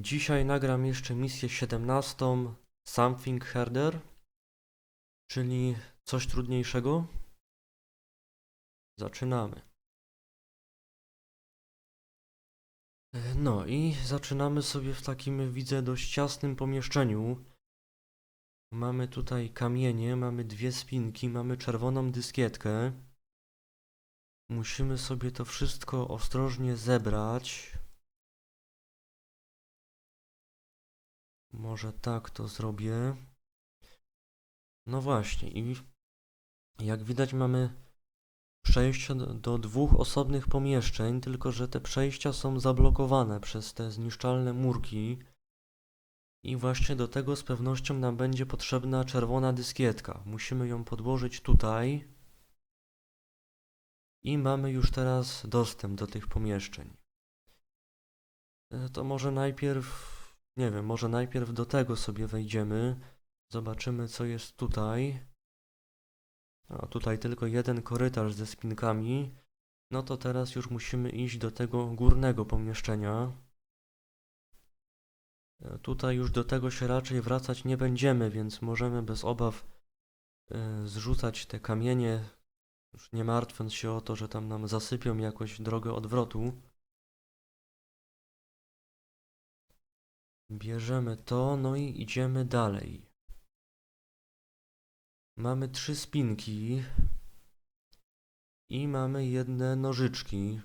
Dzisiaj nagram jeszcze misję 17 Something Harder, czyli coś trudniejszego. Zaczynamy. No i zaczynamy sobie w takim, widzę, dość ciasnym pomieszczeniu. Mamy tutaj kamienie, mamy dwie spinki, mamy czerwoną dyskietkę. Musimy sobie to wszystko ostrożnie zebrać. Może tak to zrobię. No właśnie, i jak widać mamy przejścia do, dwóch osobnych pomieszczeń, tylko że te przejścia są zablokowane przez te zniszczalne murki. I właśnie do tego z pewnością nam będzie potrzebna czerwona dyskietka. Musimy ją podłożyć tutaj. I mamy już teraz dostęp do tych pomieszczeń. E, To może najpierw, nie wiem, może najpierw do tego sobie wejdziemy. Zobaczymy, co jest tutaj. A tutaj tylko jeden korytarz ze spinkami. No to teraz już musimy iść do tego górnego pomieszczenia. E, Tutaj już do tego się raczej wracać nie będziemy, więc możemy bez obaw e, zrzucać te kamienie, już nie martwiąc się o to, że tam nam zasypią jakoś drogę odwrotu. Bierzemy to, no i idziemy dalej. Mamy trzy spinki i mamy jedne nożyczki.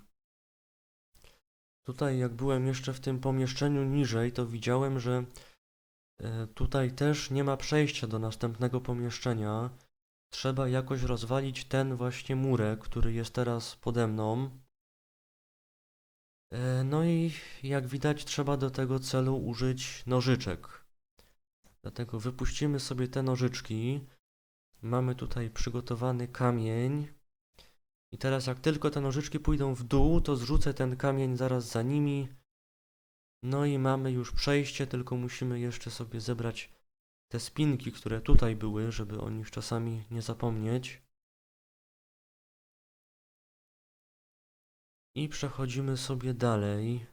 Tutaj, jak byłem jeszcze w tym pomieszczeniu niżej, to widziałem, że e, tutaj też nie ma przejścia do następnego pomieszczenia. Trzeba jakoś rozwalić ten właśnie murek, który jest teraz pode mną. E, No i jak widać, trzeba do tego celu użyć nożyczek. Dlatego wypuścimy sobie te nożyczki. Mamy tutaj przygotowany kamień. I teraz jak tylko te nożyczki pójdą w dół, to zrzucę ten kamień zaraz za nimi. No i mamy już przejście, tylko musimy jeszcze sobie zebrać te spinki, które tutaj były, żeby o nich czasami nie zapomnieć. I przechodzimy sobie dalej.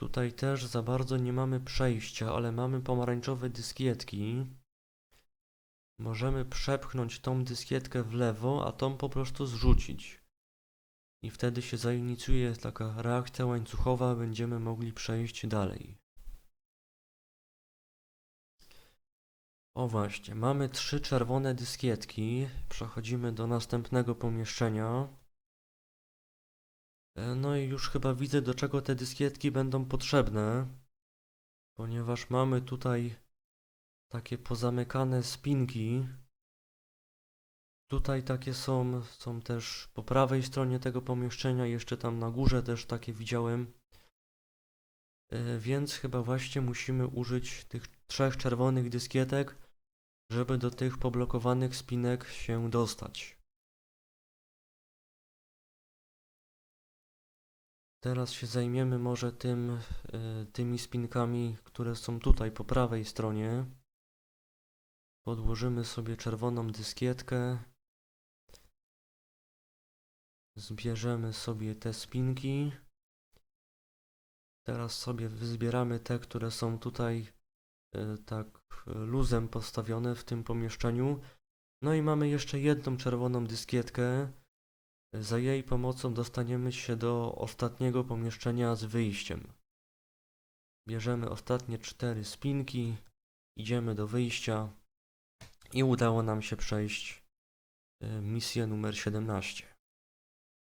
Tutaj też za bardzo nie mamy przejścia, ale mamy pomarańczowe dyskietki. Możemy przepchnąć tą dyskietkę w lewo, a tą po prostu zrzucić. I wtedy się zainicjuje taka reakcja łańcuchowa, będziemy mogli przejść dalej. O właśnie, mamy trzy czerwone dyskietki. Przechodzimy do następnego pomieszczenia. E, No i już chyba widzę, do czego te dyskietki będą potrzebne, ponieważ mamy tutaj takie pozamykane spinki. Tutaj takie są, są też po prawej stronie tego pomieszczenia, jeszcze tam na górze też takie widziałem. E, Więc chyba właśnie musimy użyć tych trzech czerwonych dyskietek, żeby do tych poblokowanych spinek się dostać. Teraz się zajmiemy może tym, e, tymi spinkami, które są tutaj po prawej stronie. Podłożymy sobie czerwoną dyskietkę. Zbierzemy sobie te spinki. Teraz sobie wyzbieramy te, które są tutaj e, tak luzem postawione w tym pomieszczeniu. No i mamy jeszcze jedną czerwoną dyskietkę. Za jej pomocą dostaniemy się do ostatniego pomieszczenia z wyjściem. Bierzemy ostatnie cztery spinki, idziemy do wyjścia i udało nam się przejść e, misję numer 17.